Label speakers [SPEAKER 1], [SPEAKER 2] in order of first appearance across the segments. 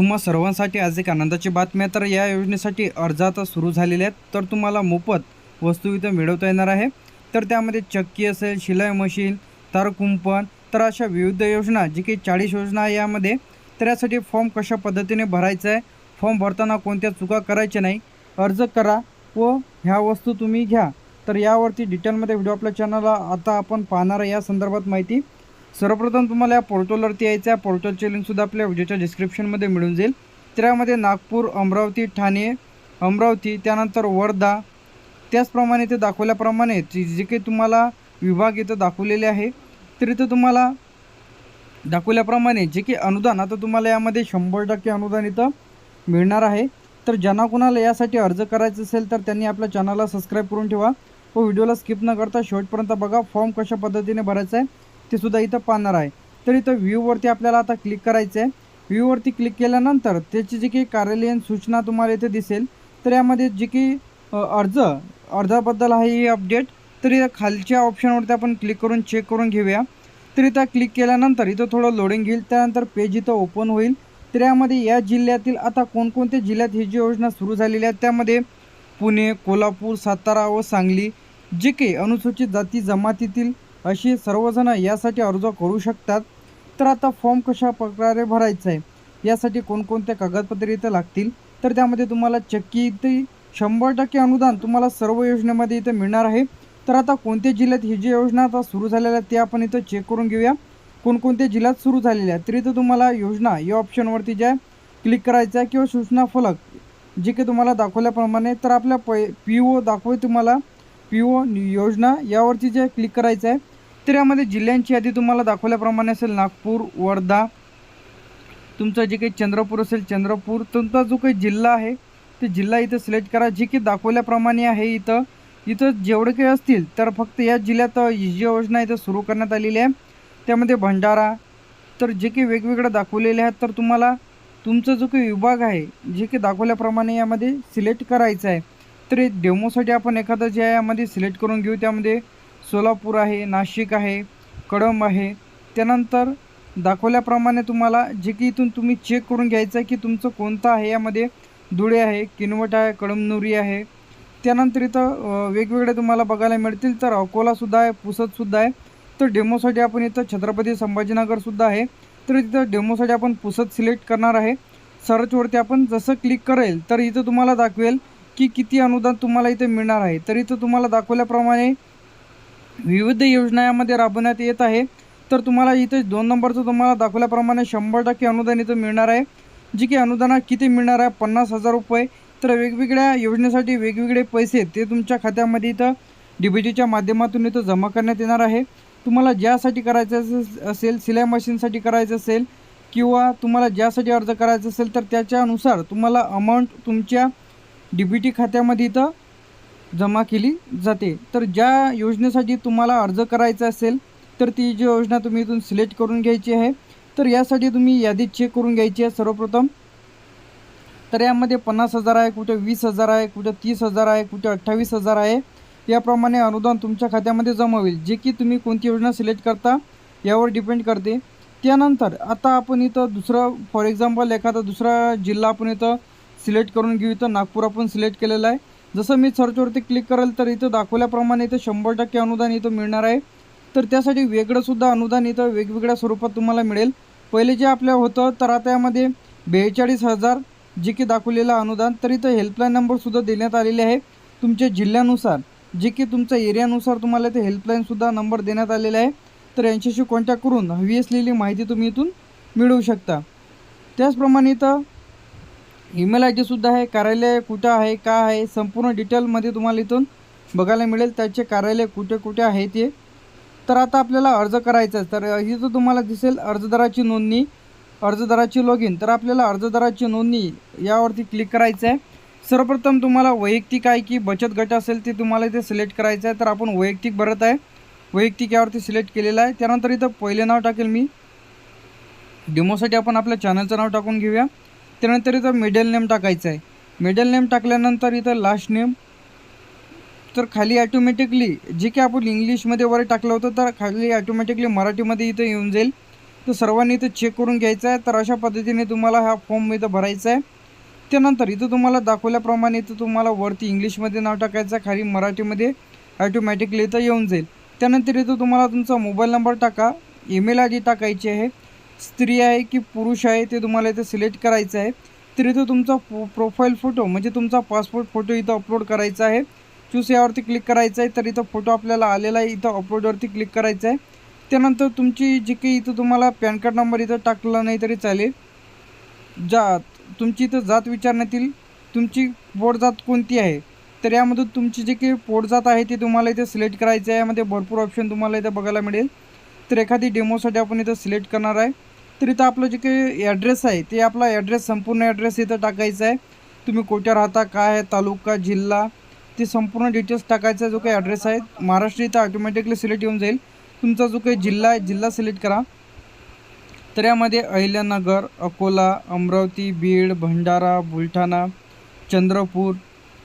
[SPEAKER 1] तुम्हा सर्वांसाठी आज एक आनंदाची बातमी आहे. तर या योजनेसाठी अर्ज आता सुरू झालेले आहेत. तर तुम्हाला मोफत वस्तू इथं मिळवता येणार आहे. तर त्यामध्ये चक्की असेल शिलाई मशीन तारकुंपण तर अशा विविध योजना जी काही चाळीस योजना आहे यामध्ये. तर यासाठी फॉर्म कशा पद्धतीने भरायचा आहे? फॉर्म भरताना कोणत्या चुका करायच्या नाही? अर्ज करा व ह्या वस्तू तुम्ही घ्या. तर यावरती डिटेलमध्ये व्हिडिओ आपल्या चॅनलला आता आपण पाहणार आहे. या संदर्भात माहिती सर्वप्रथम तुम्हाला या पोर्टलवरती यायचं आहे. पोर्टलची लिंकसुद्धा आपल्या व्हिडिओच्या डिस्क्रिप्शनमध्ये मिळून जाईल. तर यामध्ये नागपूर अमरावती ठाणे अमरावती त्यानंतर वर्धा. त्याचप्रमाणे ते दाखवल्याप्रमाणे जे काही तुम्हाला विभाग इथं दाखवलेले आहे तर इथं तुम्हाला दाखवल्याप्रमाणे जे की अनुदान आता तुम्हाला यामध्ये शंभर टक्के अनुदान इथं मिळणार आहे. तर ज्यांना कोणाला यासाठी अर्ज करायचा असेल तर त्यांनी आपल्या चॅनलला सबस्क्राईब करून ठेवा. व व्हिडिओला स्किप न करता शेवटपर्यंत बघा फॉर्म कशा पद्धतीने भरायचा आहे. ते सुद्धा इथं पाहणार आहे. तर इथं व्ह्यूवरती आपल्याला आता क्लिक करायचं आहे व्ह्यूवरती क्लिक केल्यानंतर त्याची जी काही कार्यालयीन सूचना तुम्हाला इथे दिसेल. तर यामध्ये जी की अर्ज अर्जाबद्दल आहे ही अपडेट तर इथं खालच्या ऑप्शनवरती आपण क्लिक करून चेक करून घेऊया. तर इथं क्लिक केल्यानंतर इथं थोडं लोडिंग घेईल. त्यानंतर पेज इथं ओपन होईल. तर यामध्ये या जिल्ह्यातील आता कोणकोणत्या जिल्ह्यात ही जी योजना सुरू झालेली आहे त्यामध्ये पुणे कोल्हापूर सातारा व सांगली जे काही अनुसूचित जाती जमातीतील अशी सर्वजण यासाठी अर्ज करू शकतात. तर आता फॉर्म कशा प्रकारे भरायचा आहे यासाठी कोणकोणत्या कागदपत्रे इथं लागतील? तर त्यामध्ये तुम्हाला चक्की इथे शंभर टक्के अनुदान तुम्हाला सर्व योजनेमध्ये इथं मिळणार आहे. तर आता कोणत्या जिल्ह्यात ही जी योजना आता सुरू झालेल्या आहे ते आपण इथं चेक करून घेऊया. कोणकोणत्या जिल्ह्यात सुरू झालेल्या आहे तर इथं तुम्हाला योजना या ऑप्शनवरती ज्या क्लिक करायचं आहे किंवा सूचना फलक जे काही तुम्हाला दाखवल्याप्रमाणे तर आपल्या पै पी ओ दाखवे तुम्हाला. पी ओ योजना यावरती जे क्लिक करायचं आहे तर यामध्ये जिल्ह्यांची यादी तुम्हाला दाखवल्याप्रमाणे असेल नागपूर वर्धा. तुमचं जे काही चंद्रपूर असेल चंद्रपूर तुमचा जो काही जिल्हा आहे ते जिल्हा इथं सिलेक्ट करा. जे की दाखवल्याप्रमाणे आहे इथं. इथं जेवढे काही असतील तर फक्त या जिल्ह्यात जी योजना इथं सुरू करण्यात आलेली आहे त्यामध्ये भंडारा. तर जे काही वेगवेगळं दाखवलेले आहेत तर तुम्हाला तुमचा जो काही विभाग आहे जे की दाखवल्याप्रमाणे यामध्ये सिलेक्ट करायचं आहे. तर डेमोसाठी आपण एखादं जे आहे यामध्ये सिलेक्ट करून घेऊ. त्यामध्ये सोलापूर आहे नाशिक आहे कळंब आहे. त्यानंतर दाखवल्याप्रमाणे तुम्हाला जे की इथून तुम्ही चेक करून घ्यायचं आहे की तुमचं कोणतं आहे? यामध्ये धुळे आहे किनवट आहे कळमनुरी आहे. त्यानंतर इथं वेगवेगळे तुम्हाला बघायला मिळतील. तर अकोलासुद्धा आहे पुसदसुद्धा आहे. तर डेमोसाठी आपण इथं छत्रपती संभाजीनगरसुद्धा आहे. तर तिथं डेमोसाठी आपण पुसद सिलेक्ट करणार आहे. सर्चवरती आपण जसं क्लिक करेल तर इथं तुम्हाला दाखवेल की किती अनुदान तुम्हाला इथे मिळणार आहे. तर इथं तुम्हाला दाखवल्याप्रमाणे विविध योजना यामध्ये राबवण्यात येत आहे. तर तुम्हाला इथे दोन नंबरचं तुम्हाला दाखवल्याप्रमाणे शंभर टक्के अनुदान इथं मिळणार आहे. जी की अनुदानात किती मिळणार आहे? पन्नास हजार रुपये. तर वेगवेगळ्या योजनेसाठी वेगवेगळे पैसे ते तुमच्या खात्यामध्ये इथं डी बी टीच्या माध्यमातून इथं जमा करण्यात येणार आहे. तुम्हाला ज्यासाठी करायचं असेल सिलाई मशीनसाठी करायचं असेल किंवा तुम्हाला ज्यासाठी अर्ज करायचा असेल तर त्याच्यानुसार तुम्हाला अमाऊंट तुमच्या डी बी टी खात्यामध्ये इथं जमा केली जाते. तर ज्या योजनेसाठी तुम्हाला अर्ज करायचा असेल तर ती जी योजना तुम्ही इथून सिलेक्ट करून घ्यायची आहे. तर यासाठी तुम्ही यादी चेक करून घ्यायची आहे सर्वप्रथम. तर यामध्ये पन्नास हजार आहे कुठे वीस हजार आहे कुठे तीस हजार आहे कुठे अठ्ठावीस हजार आहे. याप्रमाणे अनुदान तुमच्या खात्यामध्ये जमा होईल. जे की तुम्ही कोणती योजना सिलेक्ट करता यावर डिपेंड करते. त्यानंतर आता आपण इथं दुसरं फॉर एक्झाम्पल एखादा दुसरा जिल्हा आपण इथं सिलेक्ट करून घेऊ. इथं नागपूर आपण सिलेक्ट केलेला आहे. जसं मी सर्चवरती क्लिक करेल तर इथं दाखवल्याप्रमाणे इथं शंभर टक्के अनुदान इथं मिळणार आहे. तर त्यासाठी वेगळंसुद्धा अनुदान इथं वेगवेगळ्या स्वरूपात तुम्हाला मिळेल. पहिले जे आपल्या होतं तर आता यामध्ये बेचाळीस हजार जे की दाखवलेलं अनुदान तर इथं हेल्पलाईन नंबरसुद्धा देण्यात आलेले आहे. तुमच्या जिल्ह्यानुसार जे की तुमच्या एरियानुसार तुम्हाला इथे हेल्पलाईनसुद्धा नंबर देण्यात आलेला आहे. तर यांच्याशी कॉन्टॅक्ट करून हवी असलेली माहिती तुम्ही इथून मिळवू शकता. त्याचप्रमाणे इथं ईमेल आय डीसुद्धा आहे कार्यालय कुठं आहे का आहे संपूर्ण डिटेलमध्ये तुम्हाला इथून बघायला मिळेल त्याचे कार्यालय कुठे कुठे आहे ते. तर आता आपल्याला अर्ज करायचा आहे. तर इथं तुम्हाला दिसेल अर्जदाराची नोंदणी अर्जदाराची लॉग इन तर आपल्याला अर्जदाराची नोंदणी यावरती क्लिक करायचं आहे. सर्वप्रथम तुम्हाला वैयक्तिक आहे की बचत गट असेल ते तुम्हाला इथे सिलेक्ट करायचं आहे. तर आपण वैयक्तिक भरत आहे. वैयक्तिक यावरती सिलेक्ट केलेलं आहे. त्यानंतर इथं पहिले नाव टाकेल मी. डेमोसाठी आपण आपल्या चॅनलचं नाव टाकून घेऊया. त्यानंतर इथं मिडल नेम टाकायचं आहे. मिडल नेम टाकल्यानंतर इथं लास्ट नेम तर खाली ॲटोमॅटिकली जे काही आपण इंग्लिशमध्ये वगैरे टाकलं होतं तर खाली ॲटोमॅटिकली मराठीमध्ये इथं येऊन जाईल. तर सर्वांनी इथं चेक करून घ्यायचं आहे. तर अशा पद्धतीने तुम्हाला हा फॉर्म इथं भरायचा आहे. त्यानंतर इथं तुम्हाला दाखवल्याप्रमाणे इथं तुम्हाला वरती इंग्लिशमध्ये नाव टाकायचं आहे. खाली मराठीमध्ये ॲटोमॅटिकली इथं येऊन जाईल. त्यानंतर इथं तुम्हाला तुमचा मोबाईल नंबर टाका. ईमेल आय डी टाकायची आहे. स्त्री आहे की पुरुष आहे ते तुम्हाला इथं सिलेक्ट करायचं आहे. तर इथं तुमचा फो प्रोफाईल फोटो म्हणजे तुमचा पासपोर्ट फोटो इथं अपलोड करायचा आहे. चूस यावरती क्लिक करायचं आहे. तर इथं फोटो आपल्याला आलेला आहे. इथं अपलोडवरती क्लिक करायचं आहे. त्यानंतर तुमची जी काही इथं तुम्हाला पॅन कार्ड नंबर इथं टाकला नाही तरी चालेल. जात तुमची इथं जात विचारण्यात येईल. तुमची पोटजात कोणती आहे? तर यामधून तुमची जी काही पोटजात आहे ती तुम्हाला इथे सिलेक्ट करायची आहे. यामध्ये भरपूर ऑप्शन तुम्हाला इथं बघायला मिळेल. तर एखादी डेमोसाठी आपण इथं सिलेक्ट करणार आहे. तर इथं आपलं जे काही ॲड्रेस आहे ते आपला ॲड्रेस संपूर्ण ॲड्रेस इथं टाकायचा आहे. तुम्ही कुठे राहता काय आहे तालुका जिल्हा ते संपूर्ण डिटेल्स टाकायचा जो काही ॲड्रेस आहे महाराष्ट्र इथं ऑटोमॅटिकली सिलेक्ट येऊन जाईल. तुमचा जो काही जिल्हा आहे जिल्हा सिलेक्ट करा. तर यामध्ये अहिल्यानगर अकोला अमरावती बीड भंडारा बुलढाणा चंद्रपूर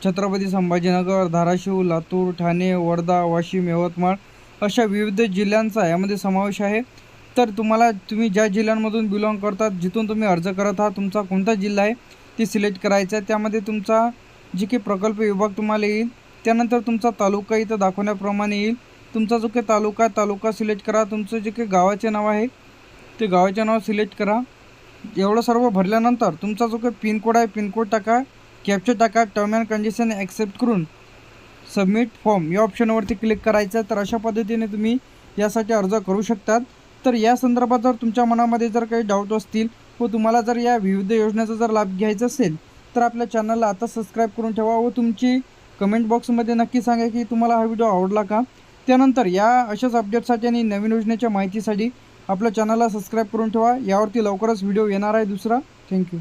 [SPEAKER 1] छत्रपती संभाजीनगर धाराशिव लातूर ठाणे वर्धा वाशिम यवतमाळ अशा विविध जिल्ह्यांचा यामध्ये समावेश आहे. तर तुम्हाला तुम्ही ज्या जिल्ह्यांमधून बिलॉंग करतात जिथून तुम्ही अर्ज करत आहात तुमचा कोणता जिल्हा आहे ते सिलेक्ट करायचं आहे. त्यामध्ये तुमचा जे काही प्रकल्प विभाग तुम्हाला येईल त्यानंतर तुमचा तालुका इथं दाखवण्याप्रमाणे येईल. तुमचा जो काही तालुका आहे तालुका सिलेक्ट करा. तुमचं जे काही गावाचे नाव आहे ते गावाचे नाव सिलेक्ट करा. एवढं सर्व भरल्यानंतर तुमचा जो काही पिनकोड आहे पिनकोड टाका कॅप्चर टाका टर्म अँड कंडिशन ॲक्सेप्ट करून सबमिट फॉर्म या ऑप्शनवरती क्लिक करायचं आहे. तर अशा पद्धतीने तुम्ही यासाठी अर्ज करू शकतात. तर या संदर्भात जर तुमच्या मनामध्ये जर काही डाऊट असतील व तुम्हाला जर या विविध योजनेचा जर लाभ घ्यायचा असेल तर आपल्या चॅनलला आता सबस्क्राईब करून ठेवा व तुमची कमेंट बॉक्समध्ये नक्की सांगा की तुम्हाला हा व्हिडिओ आवडला का? त्यानंतर या अशाच अपडेटसाठी आणि नवीन योजनेच्या माहितीसाठी आपल्या चॅनलला सबस्क्राईब करून ठेवा. यावरती लवकरच व्हिडिओ येणार आहे दुसरा. थँक्यू